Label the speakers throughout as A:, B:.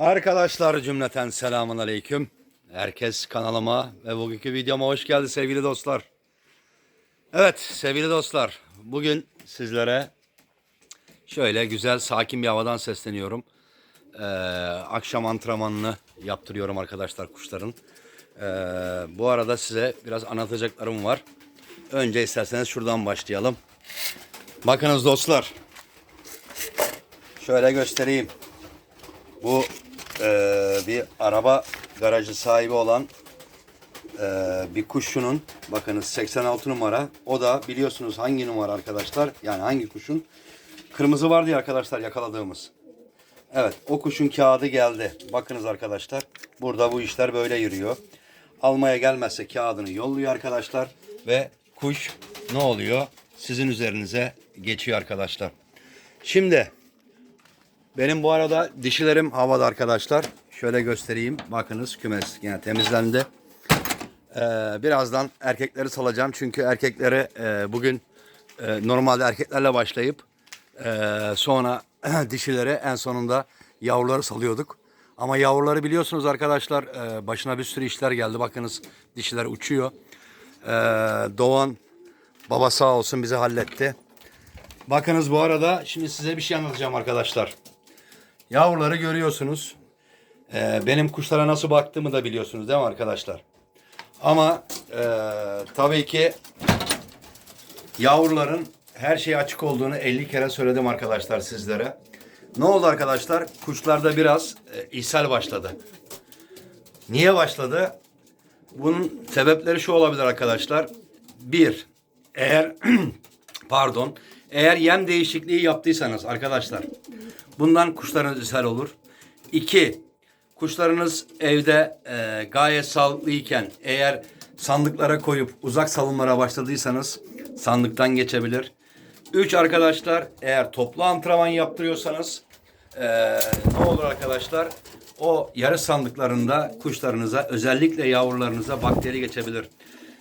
A: Arkadaşlar cümleten selamun aleyküm. Herkes kanalıma ve bugünkü videoma hoş geldi sevgili dostlar. Evet sevgili dostlar bugün sizlere şöyle güzel sakin bir havadan sesleniyorum. Ee, akşam antrenmanını yaptırıyorum arkadaşlar kuşların. Ee, bu arada size biraz anlatacaklarım var. Önce isterseniz şuradan başlayalım. Bakınız dostlar. Şöyle göstereyim. Bu eee, bir araba garajı sahibi olan eee, bir kuşçunun bakınız 86 numara. O da biliyorsunuz hangi numara arkadaşlar? Yani hangi kuşun? Kırmızı var diye arkadaşlar yakaladığımız. Evet o kuşun kağıdı geldi. Bakınız arkadaşlar. Burada bu işler böyle yürüyor. Almaya gelmezse kağıdını yolluyor arkadaşlar. Ve kuş ne oluyor? Sizin üzerinize geçiyor arkadaşlar. Şimdi benim bu arada dişilerim havada arkadaşlar. Şöyle göstereyim. Bakınız kümes yine temizlendi. Ee, birazdan erkekleri salacağım. Çünkü erkekleri e, bugün e, normalde erkeklerle başlayıp e, sonra dişileri en sonunda yavruları salıyorduk. Ama yavruları biliyorsunuz arkadaşlar e, başına bir sürü işler geldi. Bakınız dişiler uçuyor. E, Doğan baba sağ olsun bizi halletti. Bakınız bu arada şimdi size bir şey anlatacağım arkadaşlar. Yavruları görüyorsunuz. Ee, benim kuşlara nasıl baktığımı da biliyorsunuz değil mi arkadaşlar? Ama e, tabii ki yavruların her şeye açık olduğunu 50 kere söyledim arkadaşlar sizlere. Ne oldu arkadaşlar? Kuşlarda biraz e, ishal başladı. Niye başladı? Bunun sebepleri şu olabilir arkadaşlar. Bir, eğer pardon, eğer yem değişikliği yaptıysanız arkadaşlar bundan kuşlarınız ishal olur. İki, kuşlarınız evde e, gayet sağlıklıyken eğer sandıklara koyup uzak salınmaya başladıysanız sandıktan geçebilir. Üç arkadaşlar eğer toplu antrenman yaptırıyorsanız e, ne olur arkadaşlar? O yarı sandıklarında kuşlarınıza özellikle yavrularınıza bakteri geçebilir.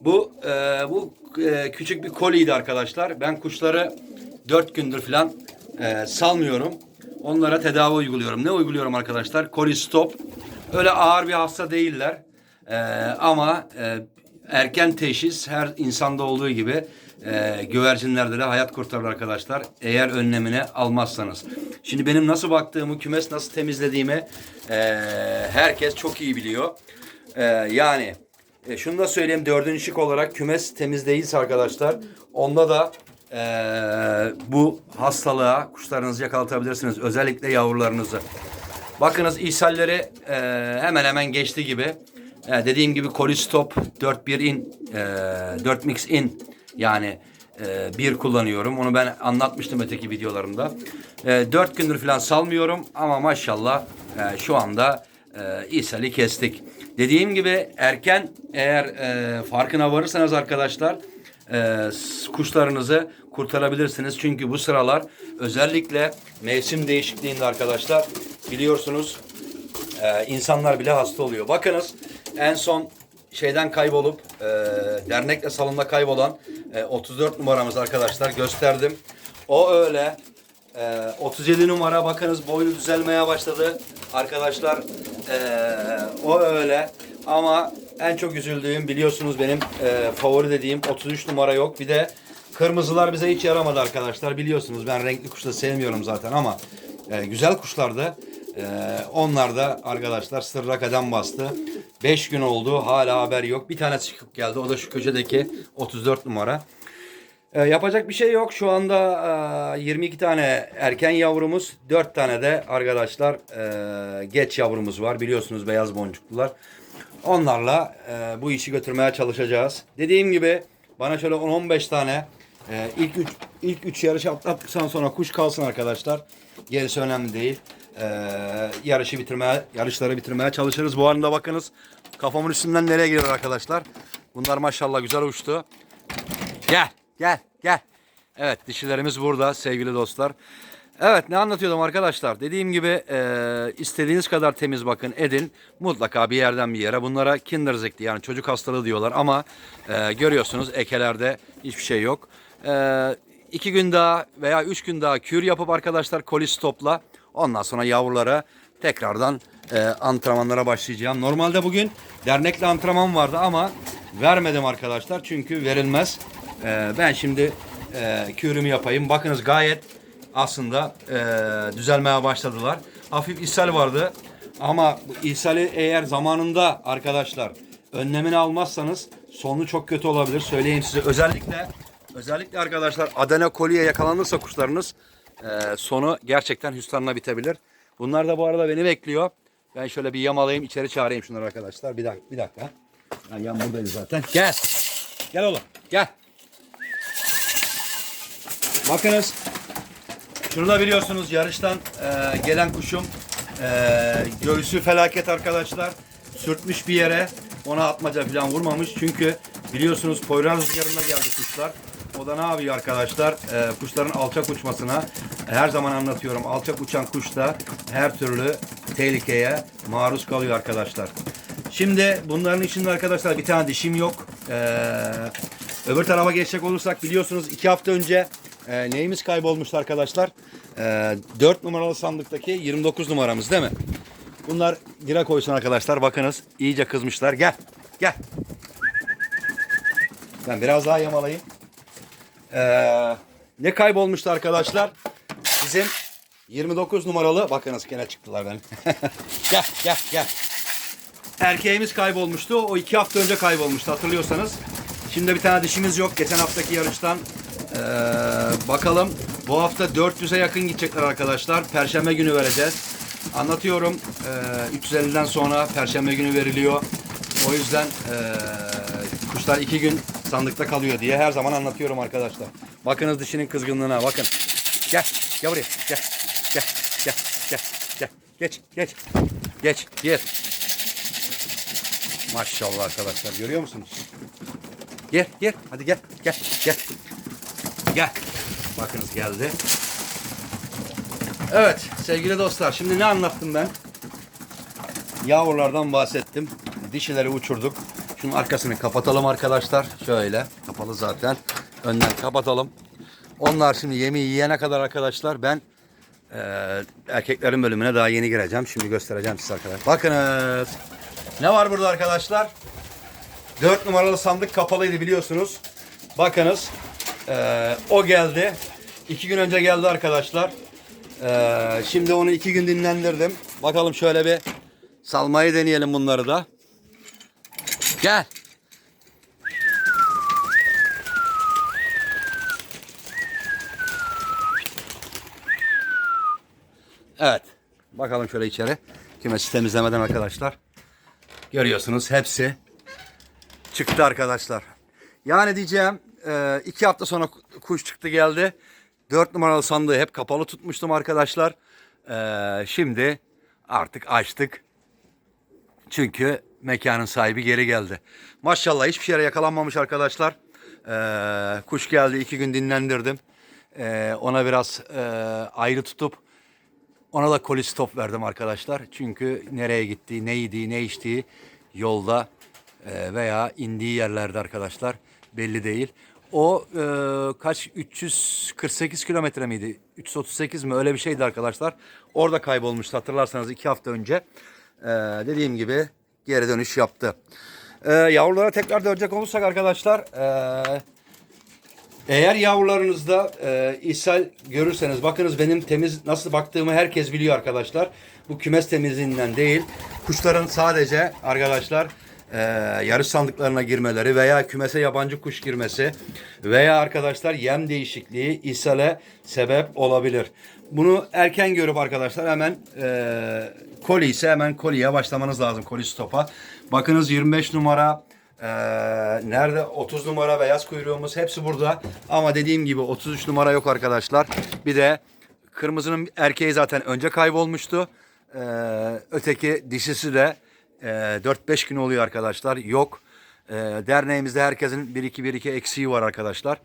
A: Bu e, bu e, küçük bir koliydi arkadaşlar. Ben kuşları dört gündür falan e, salmıyorum. Onlara tedavi uyguluyorum. Ne uyguluyorum arkadaşlar? Koli stop. Öyle ağır bir hasta değiller. E, ama e, erken teşhis her insanda olduğu gibi e, güvercinlerde de hayat kurtarır arkadaşlar. Eğer önlemini almazsanız. Şimdi benim nasıl baktığımı, kümes nasıl temizlediğimi e, herkes çok iyi biliyor. E, yani e, şunu da söyleyeyim dördüncü şık olarak kümes temiz değilse arkadaşlar onda da e, bu hastalığa kuşlarınızı yakalatabilirsiniz. Özellikle yavrularınızı. Bakınız ishalleri e, hemen hemen geçti gibi. E, dediğim gibi kolistop 4-1 in, e, 4 mix in yani e, bir kullanıyorum. Onu ben anlatmıştım öteki videolarımda. E, 4 gündür falan salmıyorum ama maşallah e, şu anda e, ishali kestik. Dediğim gibi erken eğer e, farkına varırsanız arkadaşlar e, kuşlarınızı kurtarabilirsiniz. Çünkü bu sıralar özellikle mevsim değişikliğinde arkadaşlar biliyorsunuz e, insanlar bile hasta oluyor. Bakınız en son şeyden kaybolup e, dernekle salonda kaybolan e, 34 numaramız arkadaşlar gösterdim. O öyle e, 37 numara bakınız boyu düzelmeye başladı. Arkadaşlar e, o öyle ama en çok üzüldüğüm biliyorsunuz benim e, favori dediğim 33 numara yok. Bir de kırmızılar bize hiç yaramadı arkadaşlar. Biliyorsunuz ben renkli kuşları sevmiyorum zaten ama e, güzel kuşlardı. E, onlar da arkadaşlar sırra kadem bastı. 5 gün oldu hala haber yok. Bir tane çıkıp geldi o da şu köşedeki 34 numara. E, yapacak bir şey yok. Şu anda e, 22 tane erken yavrumuz, 4 tane de arkadaşlar e, geç yavrumuz var. Biliyorsunuz beyaz boncuklular. Onlarla e, bu işi götürmeye çalışacağız. Dediğim gibi bana şöyle 10-15 tane e, ilk 3 ilk 3 yarışı atlattıktan sonra kuş kalsın arkadaşlar. Gerisi önemli değil. E, yarışı bitirmeye, yarışları bitirmeye çalışırız. Bu arada bakınız kafamın üstünden nereye giriyor arkadaşlar. Bunlar maşallah güzel uçtu. Gel, gel, gel. Evet, dişilerimiz burada sevgili dostlar. Evet, ne anlatıyordum arkadaşlar? Dediğim gibi e, istediğiniz kadar temiz bakın edin. Mutlaka bir yerden bir yere. Bunlara kinderzekti yani çocuk hastalığı diyorlar ama e, görüyorsunuz ekelerde hiçbir şey yok. E, iki gün daha veya üç gün daha kür yapıp arkadaşlar kolistopla ondan sonra yavrulara tekrardan e, antrenmanlara başlayacağım. Normalde bugün dernekle antrenman vardı ama vermedim arkadaşlar çünkü verilmez. E, ben şimdi e, kürümü yapayım. Bakınız gayet aslında e, düzelmeye başladılar. Hafif ishal vardı ama bu ishali eğer zamanında arkadaşlar önlemini almazsanız sonu çok kötü olabilir. Söyleyeyim size özellikle özellikle arkadaşlar Adana koliye yakalanırsa kuşlarınız e, sonu gerçekten hüsranla bitebilir. Bunlar da bu arada beni bekliyor. Ben şöyle bir yamalayayım içeri çağırayım şunları arkadaşlar. Bir dakika. Bir dakika. Ha, yan buradaydı zaten. Gel. Gel oğlum. Gel. Bakınız. Şunu da biliyorsunuz yarıştan e, gelen kuşum e, göğsü felaket arkadaşlar. Sürtmüş bir yere ona atmaca falan vurmamış. Çünkü biliyorsunuz Poyraz rüzgarında geldi kuşlar. O da ne yapıyor arkadaşlar? E, kuşların alçak uçmasına her zaman anlatıyorum. Alçak uçan kuş da her türlü tehlikeye maruz kalıyor arkadaşlar. Şimdi bunların içinde arkadaşlar bir tane dişim yok. Ee, öbür tarafa geçecek olursak biliyorsunuz iki hafta önce e, neyimiz kaybolmuştu arkadaşlar? E, 4 numaralı sandıktaki 29 numaramız değil mi? Bunlar gira koysun arkadaşlar. Bakınız iyice kızmışlar. Gel. Gel. Ben biraz daha yamalayayım. Ee, ne kaybolmuştu arkadaşlar? Bizim 29 numaralı bakınız gene çıktılar benim. gel gel gel. Erkeğimiz kaybolmuştu. O iki hafta önce kaybolmuştu hatırlıyorsanız. Şimdi bir tane dişimiz yok. Geçen haftaki yarıştan ee, bakalım. Bu hafta 400'e yakın gidecekler arkadaşlar. Perşembe günü vereceğiz. Anlatıyorum. Ee, 350'den sonra Perşembe günü veriliyor. O yüzden ee, kuşlar iki gün sandıkta kalıyor diye her zaman anlatıyorum arkadaşlar. Bakınız dişinin kızgınlığına bakın. Gel. Gel buraya. Gel. Gel. Gel. Gel. Gel. Geç. Geç. Geç. Gir. Maşallah arkadaşlar görüyor musunuz? Gel gel hadi gel gel gel. Gel. Bakınız geldi. Evet sevgili dostlar şimdi ne anlattım ben? Yavrulardan bahsettim. Dişileri uçurduk. Şunun arkasını kapatalım arkadaşlar. Şöyle kapalı zaten. Önden kapatalım. Onlar şimdi yemeği yiyene kadar arkadaşlar ben eee, erkeklerin bölümüne daha yeni gireceğim. Şimdi göstereceğim size arkadaşlar. Bakınız. Ne var burada arkadaşlar? 4 numaralı sandık kapalıydı biliyorsunuz. Bakınız. Eee, o geldi. 2 gün önce geldi arkadaşlar. Eee, şimdi onu 2 gün dinlendirdim. Bakalım şöyle bir salmayı deneyelim bunları da. Gel. Evet. Bakalım şöyle içeri. Kümesi temizlemeden arkadaşlar. Görüyorsunuz hepsi çıktı arkadaşlar. Yani diyeceğim e, iki hafta sonra kuş çıktı geldi. Dört numaralı sandığı hep kapalı tutmuştum arkadaşlar. E, şimdi artık açtık. Çünkü mekanın sahibi geri geldi. Maşallah hiçbir yere yakalanmamış arkadaşlar. Ee, kuş geldi iki gün dinlendirdim. Ee, ona biraz e, ayrı tutup ona da koli stop verdim arkadaşlar. Çünkü nereye gittiği, ne yediği, ne içtiği yolda e, veya indiği yerlerde arkadaşlar belli değil. O e, kaç 348 kilometre miydi? 338 mi öyle bir şeydi arkadaşlar. Orada kaybolmuştu hatırlarsanız iki hafta önce. E, dediğim gibi geri dönüş yaptı. E, yavrulara tekrar dönecek olursak arkadaşlar e, eğer yavrularınızda e, ishal görürseniz bakınız benim temiz nasıl baktığımı herkes biliyor arkadaşlar. Bu kümes temizliğinden değil. Kuşların sadece arkadaşlar e, yarış sandıklarına girmeleri veya kümese yabancı kuş girmesi veya arkadaşlar yem değişikliği ishale sebep olabilir. Bunu erken görüp arkadaşlar hemen e, koli ise hemen koliye başlamanız lazım. Koli stopa. Bakınız 25 numara ee, nerede 30 numara beyaz kuyruğumuz hepsi burada. Ama dediğim gibi 33 numara yok arkadaşlar. Bir de kırmızının erkeği zaten önce kaybolmuştu. Ee, öteki dişisi de e, 4-5 gün oluyor arkadaşlar. Yok. Ee, derneğimizde herkesin 1-2-1-2 eksiği var arkadaşlar.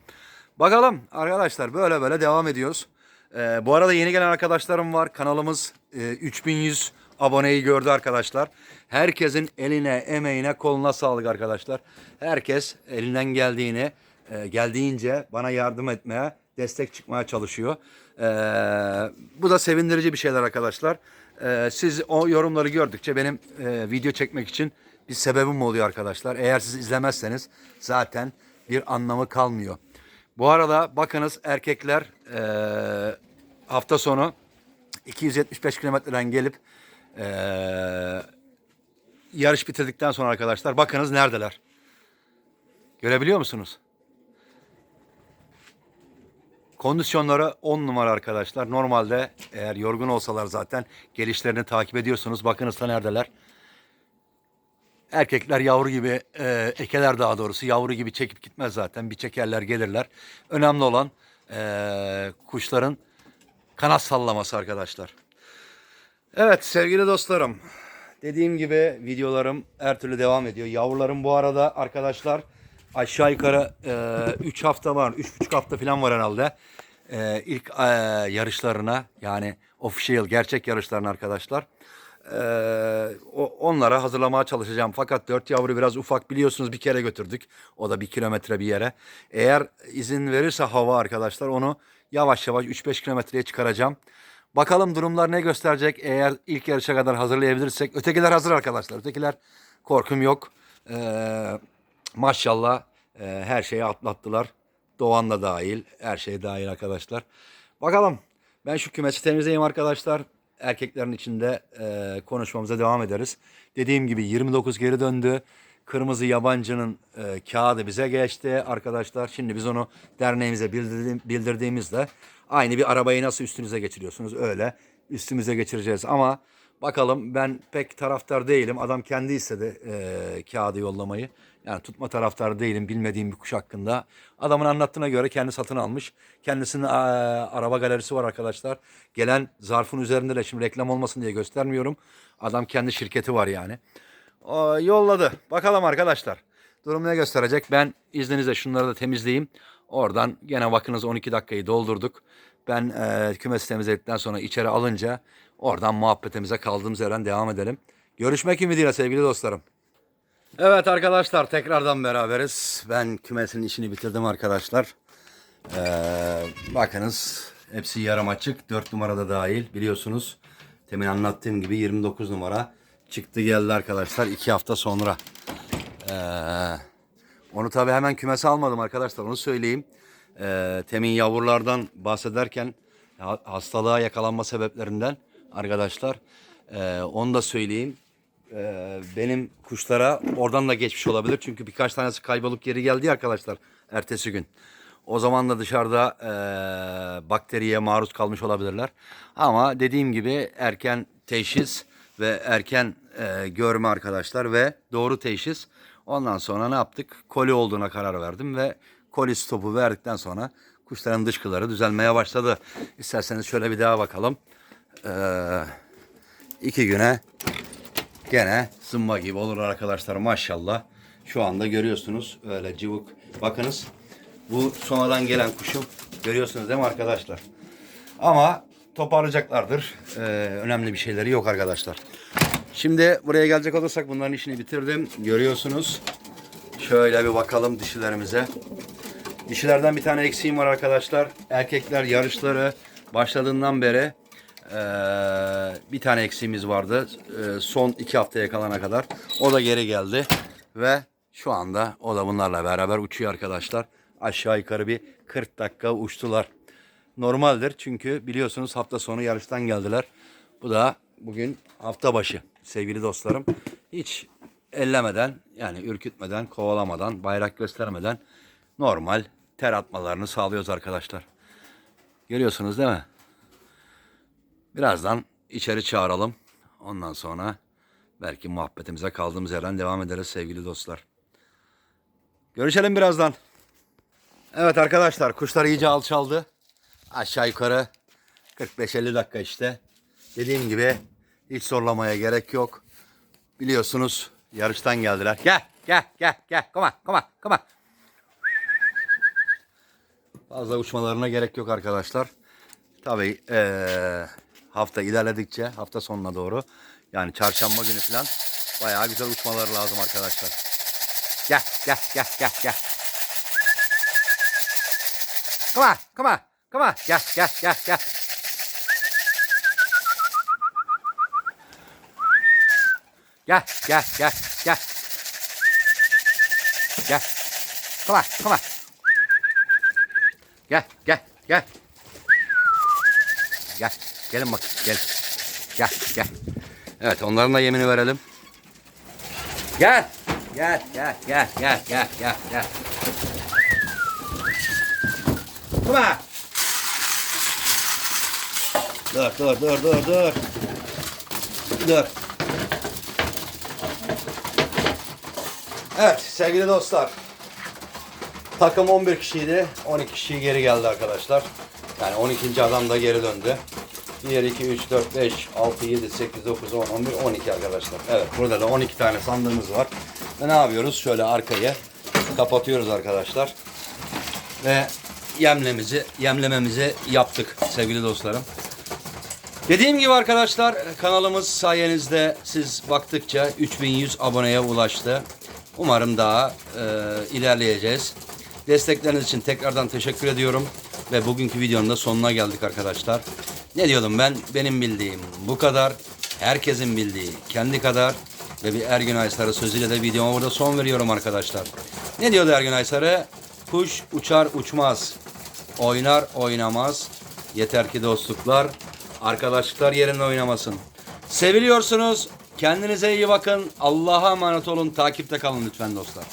A: Bakalım arkadaşlar böyle böyle devam ediyoruz. Ee, bu arada yeni gelen arkadaşlarım var. Kanalımız e, 3100 aboneyi gördü arkadaşlar. Herkesin eline, emeğine, koluna sağlık arkadaşlar. Herkes elinden geldiğini, e, geldiğince bana yardım etmeye, destek çıkmaya çalışıyor. Ee, bu da sevindirici bir şeyler arkadaşlar. Ee, siz o yorumları gördükçe benim e, video çekmek için bir sebebim oluyor arkadaşlar. Eğer siz izlemezseniz zaten bir anlamı kalmıyor. Bu arada bakınız erkekler e, hafta sonu 275 kilometreden gelip e, yarış bitirdikten sonra arkadaşlar bakınız neredeler. Görebiliyor musunuz? Kondisyonları 10 numara arkadaşlar. Normalde eğer yorgun olsalar zaten gelişlerini takip ediyorsunuz. Bakınız da neredeler. Erkekler yavru gibi, e, ekeler daha doğrusu yavru gibi çekip gitmez zaten. Bir çekerler gelirler. Önemli olan e, kuşların kanat sallaması arkadaşlar. Evet sevgili dostlarım. Dediğim gibi videolarım her türlü devam ediyor. Yavrularım bu arada arkadaşlar aşağı yukarı 3 hafta var. 3,5 hafta falan var herhalde. E, ilk e, yarışlarına yani official gerçek yarışlarına arkadaşlar. E, o, onlara hazırlamaya çalışacağım. Fakat dört yavru biraz ufak biliyorsunuz bir kere götürdük. O da bir kilometre bir yere. Eğer izin verirse hava arkadaşlar onu yavaş yavaş 3-5 kilometreye çıkaracağım. Bakalım durumlar ne gösterecek. Eğer ilk yarışa kadar hazırlayabilirsek. Ötekiler hazır arkadaşlar. Ötekiler korkum yok. Ee, maşallah e, her şeyi atlattılar. Doğan da dahil. Her şey dahil arkadaşlar. Bakalım. Ben şu kümesi temizleyeyim arkadaşlar. Erkeklerin içinde e, konuşmamıza devam ederiz. Dediğim gibi 29 geri döndü. Kırmızı yabancının e, kağıdı bize geçti arkadaşlar. Şimdi biz onu derneğimize bildirdiğim, bildirdiğimizde aynı bir arabayı nasıl üstünüze geçiriyorsunuz öyle üstümüze geçireceğiz. Ama bakalım ben pek taraftar değilim. Adam kendi istedi e, kağıdı yollamayı. Yani tutma taraftarı değilim bilmediğim bir kuş hakkında. Adamın anlattığına göre kendi satın almış. Kendisinin e, araba galerisi var arkadaşlar. Gelen zarfın üzerinde de şimdi reklam olmasın diye göstermiyorum. Adam kendi şirketi var yani. O, yolladı. Bakalım arkadaşlar. Durum ne gösterecek? Ben izninizle şunları da temizleyeyim. Oradan gene bakınız 12 dakikayı doldurduk. Ben e, kümesi temizledikten sonra içeri alınca oradan muhabbetimize kaldığımız yerden devam edelim. Görüşmek ümidiyle sevgili dostlarım. Evet arkadaşlar tekrardan beraberiz. Ben kümesin işini bitirdim arkadaşlar. Ee, bakınız hepsi yarım açık. 4 numarada dahil biliyorsunuz. Temin anlattığım gibi 29 numara çıktı geldi arkadaşlar 2 hafta sonra. Ee, onu tabi hemen kümese almadım arkadaşlar onu söyleyeyim. Ee, temin yavrulardan bahsederken ha- hastalığa yakalanma sebeplerinden arkadaşlar ee, onu da söyleyeyim. Ee, benim kuşlara oradan da geçmiş olabilir. Çünkü birkaç tanesi kaybolup geri geldi arkadaşlar ertesi gün. O zaman da dışarıda ee, bakteriye maruz kalmış olabilirler. Ama dediğim gibi erken teşhis ve erken ee, görme arkadaşlar ve doğru teşhis. Ondan sonra ne yaptık? Koli olduğuna karar verdim ve koli stopu verdikten sonra kuşların dışkıları düzelmeye başladı. İsterseniz şöyle bir daha bakalım. Ee, iki güne gene zımba gibi olur arkadaşlar maşallah. Şu anda görüyorsunuz öyle cıvık. Bakınız bu sonradan gelen kuşum. Görüyorsunuz değil mi arkadaşlar? Ama toparlayacaklardır. Ee, önemli bir şeyleri yok arkadaşlar. Şimdi buraya gelecek olursak bunların işini bitirdim. Görüyorsunuz. Şöyle bir bakalım dişilerimize. Dişilerden bir tane eksiğim var arkadaşlar. Erkekler yarışları başladığından beri eee, bir tane eksiğimiz vardı. Eee, son iki haftaya kalana kadar. O da geri geldi. Ve şu anda o da bunlarla beraber uçuyor arkadaşlar. Aşağı yukarı bir 40 dakika uçtular. Normaldir çünkü biliyorsunuz hafta sonu yarıştan geldiler. Bu da bugün hafta başı sevgili dostlarım. Hiç ellemeden yani ürkütmeden, kovalamadan, bayrak göstermeden normal ter atmalarını sağlıyoruz arkadaşlar. Görüyorsunuz değil mi? Birazdan içeri çağıralım. Ondan sonra belki muhabbetimize kaldığımız yerden devam ederiz sevgili dostlar. Görüşelim birazdan. Evet arkadaşlar kuşlar iyice alçaldı. Aşağı yukarı 45-50 dakika işte. Dediğim gibi hiç zorlamaya gerek yok. Biliyorsunuz yarıştan geldiler. Gel gel gel gel. On come on. Fazla uçmalarına gerek yok arkadaşlar. Tabii eee, hafta ilerledikçe hafta sonuna doğru yani çarşamba günü falan bayağı güzel uçmaları lazım arkadaşlar. Gel gel gel gel gel. Come on come on come on gel gel gel gel. Gel gel gel gel. Gel. Come on come on. Gel gel gel. Gel. Gelin bak gel. Gel gel. Evet onların da yemini verelim. Gel. Gel gel gel gel gel gel gel. On. Dur dur dur dur dur. Dur. Evet sevgili dostlar. Takım 11 kişiydi. 12 kişi geri geldi arkadaşlar. Yani 12. adam da geri döndü. 1, 2, 3, 4, 5, 6, 7, 8, 9, 10, 11, 12 arkadaşlar. Evet burada da 12 tane sandığımız var. Ve ne yapıyoruz? Şöyle arkayı kapatıyoruz arkadaşlar. Ve yemlemizi, yemlememizi yaptık sevgili dostlarım. Dediğim gibi arkadaşlar kanalımız sayenizde siz baktıkça 3100 aboneye ulaştı. Umarım daha e, ilerleyeceğiz. Destekleriniz için tekrardan teşekkür ediyorum. Ve bugünkü videonun da sonuna geldik arkadaşlar. Ne diyordum ben? Benim bildiğim bu kadar. Herkesin bildiği kendi kadar. Ve bir Ergün Aysarı sözüyle de videoma burada son veriyorum arkadaşlar. Ne diyordu Ergün Aysarı? Kuş uçar uçmaz. Oynar oynamaz. Yeter ki dostluklar, arkadaşlıklar yerinde oynamasın. Seviliyorsunuz. Kendinize iyi bakın. Allah'a emanet olun. Takipte kalın lütfen dostlar.